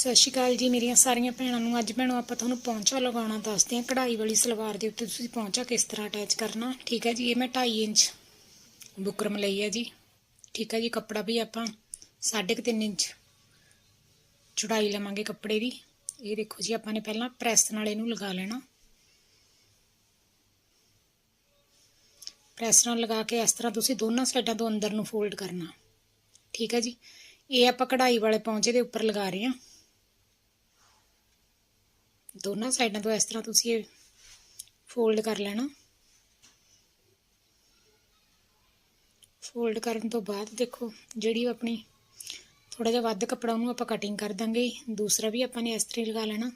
ਸਤਿ ਸ਼੍ਰੀ ਅਕਾਲ ਜੀ, ਮੇਰੀਆਂ ਸਾਰੀਆਂ ਭੈਣਾਂ ਨੂੰ ਅੱਜ ਭੈਣੋ ਆਪਾਂ ਤੁਹਾਨੂੰ ਪੌਂਚਾ ਲਗਾਉਣਾ ਦੱਸਦੇ ਹਾਂ, ਕਢਾਈ ਵਾਲੀ ਸਲਵਾਰ ਦੇ ਉੱਤੇ ਤੁਸੀਂ ਪੌਂਚਾ ਕਿਸ ਤਰ੍ਹਾਂ ਅਟੈਚ ਕਰਨਾ, ਠੀਕ ਹੈ ਜੀ? ਇਹ ਮੈਂ 2.5 ਇੰਚ ਬੁਕਰਮ ਲਈ ਹੈ ਜੀ, ਠੀਕ ਹੈ ਜੀ? ਕੱਪੜਾ ਵੀ ਆਪਾਂ 3.5 ਇੰਚ ਚੁੜਾਈ ਲਵਾਂਗੇ ਕੱਪੜੇ ਦੀ। ਇਹ ਦੇਖੋ ਜੀ, ਆਪਾਂ ਨੇ ਪਹਿਲਾਂ ਪ੍ਰੈਸ ਨਾਲ ਇਹਨੂੰ ਲਗਾ ਲੈਣਾ। ਪ੍ਰੈਸ ਨਾਲ ਲਗਾ ਕੇ ਇਸ ਤਰ੍ਹਾਂ ਤੁਸੀਂ ਦੋਨਾਂ ਸਾਈਡਾਂ ਤੋਂ ਅੰਦਰ ਨੂੰ ਫੋਲਡ ਕਰਨਾ, ਠੀਕ ਹੈ ਜੀ? ਇਹ ਆਪਾਂ ਕਢਾਈ ਵਾਲੇ ਪੌਂਚੇ ਦੇ ਉੱਪਰ ਲਗਾ ਰਹੇ ਹਾਂ। ਦੋਨਾਂ ਸਾਈਡਾਂ ਤੋਂ ਇਸ ਤਰ੍ਹਾਂ ਤੁਸੀਂ ਇਹ ਫੋਲਡ ਕਰ ਲੈਣਾ। ਫੋਲਡ ਕਰਨ ਤੋਂ ਬਾਅਦ ਦੇਖੋ, ਜਿਹੜੀ ਆਪਣੀ ਥੋੜਾ ਜਿਹਾ ਵੱਧ ਕੱਪੜਾ ਉਹਨੂੰ ਆਪਾਂ ਕਟਿੰਗ ਕਰ ਦਾਂਗੇ। ਦੂਸਰਾ ਵੀ ਆਪਾਂ ਨੇ ਇਸ ਤਰ੍ਹਾਂ ਲਗਾ ਲੈਣਾ।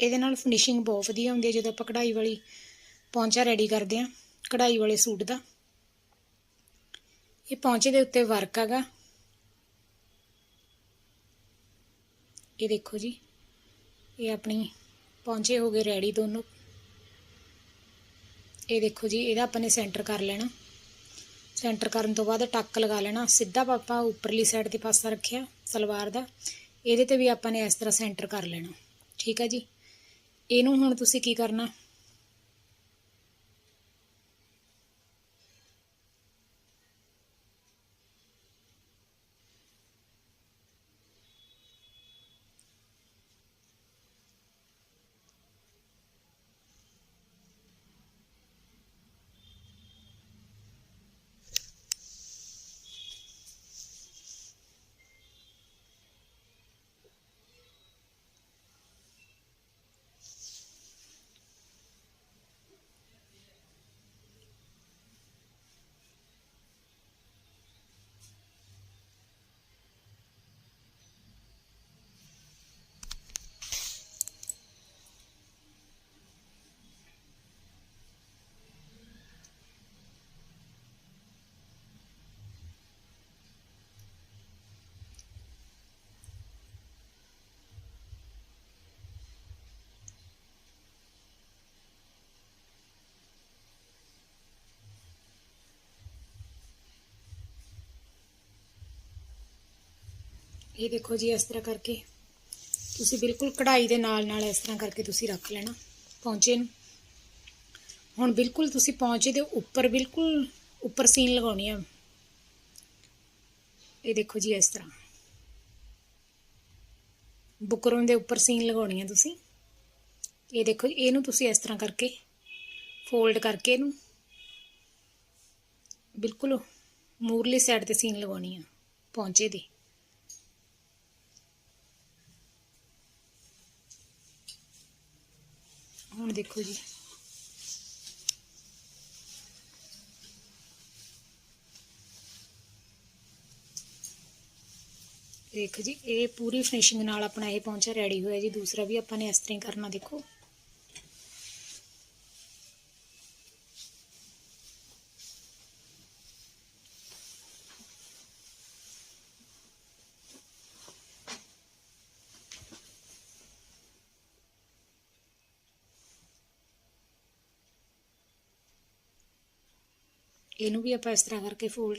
ਇਹਦੇ ਨਾਲ ਫਿਨਿਸ਼ਿੰਗ ਬਹੁਤ ਵਧੀਆ ਹੁੰਦੀ ਹੈ ਜਦੋਂ ਆਪਾਂ ਕਢਾਈ ਵਾਲੀ ਪੌਂਚਾ ਰੈਡੀ ਕਰਦੇ ਆ, ਕਢਾਈ ਵਾਲੇ ਸੂਟ ਦਾ। ਇਹ ਪੌਂਚੇ ਦੇ ਉੱਤੇ ਵਰਕ ਹੈਗਾ। ਇਹ ਦੇਖੋ ਜੀ, ਇਹ ਆਪਣੀ ਪੌਂਚੇ ਹੋ ਗਏ ਰੈਡੀ ਦੋਨੋਂ। ਇਹ ਦੇਖੋ ਜੀ, ਇਹਦਾ ਆਪਾਂ ਨੇ ਸੈਂਟਰ ਕਰ ਲੈਣਾ। ਸੈਂਟਰ ਕਰਨ ਤੋਂ ਬਾਅਦ ਟੱਕ ਲਗਾ ਲੈਣਾ। ਸਿੱਧਾ ਆਪਾਂ ਉੱਪਰਲੀ ਸਾਈਡ ਤੇ ਪਾਸਾ ਰੱਖਿਆ, ਸਲਵਾਰ ਦਾ। ਇਹਦੇ ਤੇ ਵੀ ਆਪਾਂ ਨੇ ਇਸ ਤਰ੍ਹਾਂ ਸੈਂਟਰ ਕਰ ਲੈਣਾ। ਠੀਕ ਹੈ ਜੀ? ਇਹਨੂੰ ਹੁਣ ਤੁਸੀਂ ਕੀ ਕਰਨਾ? ਇਹ ਦੇਖੋ ਜੀ, ਇਸ ਤਰ੍ਹਾਂ ਕਰਕੇ ਤੁਸੀਂ ਬਿਲਕੁਲ ਕਢਾਈ ਦੇ ਨਾਲ ਨਾਲ ਇਸ ਤਰ੍ਹਾਂ ਕਰਕੇ ਤੁਸੀਂ ਰੱਖ ਲੈਣਾ, ਪੌਂਚੇ ਨੂੰ। ਹੁਣ ਬਿਲਕੁਲ ਤੁਸੀਂ ਪੌਂਚੇ ਦੇ ਉੱਪਰ ਬਿਲਕੁਲ ਉੱਪਰ ਸੀਨ ਲਗਾਉਣੀ ਆ। ਇਹ ਦੇਖੋ ਜੀ, ਇਸ ਤਰ੍ਹਾਂ। ਬੁਕਰਮ ਦੇ ਉੱਪਰ ਸੀਨ ਲਗਾਉਣੀ ਆ ਤੁਸੀਂ। ਇਹ ਦੇਖੋ ਜੀ, ਇਹਨੂੰ ਤੁਸੀਂ ਇਸ ਤਰ੍ਹਾਂ ਕਰਕੇ ਫੋਲਡ ਕਰਕੇ ਇਹਨੂੰ ਬਿਲਕੁਲ ਮੂਰਲੀ ਸਾਈਡ ਤੇ ਸੀਨ ਲਗਾਉਣੀ ਆ, ਪੌਂਚੇ ਦੀ। ਹੁਣ ਦੇਖੋ ਜੀ। ਦੇਖੋ ਜੀ, ਇਹ ਪੂਰੀ ਫਿਨਿਸ਼ਿੰਗ ਨਾਲ ਆਪਣਾ ਇਹ ਪਹੁੰਚਾ ਰੈਡੀ ਹੋਇਆ ਜੀ। ਦੂਸਰਾ ਵੀ ਆਪਾਂ ਨੇ ਇਸ ਤਰ੍ਹਾਂ ਕਰਨਾ, ਦੇਖੋ। ਇਹਨੂੰ ਵੀ ਆਪਾਂ ਇਸ ਤਰ੍ਹਾਂ ਕਰਕੇ ਫੋਲਡ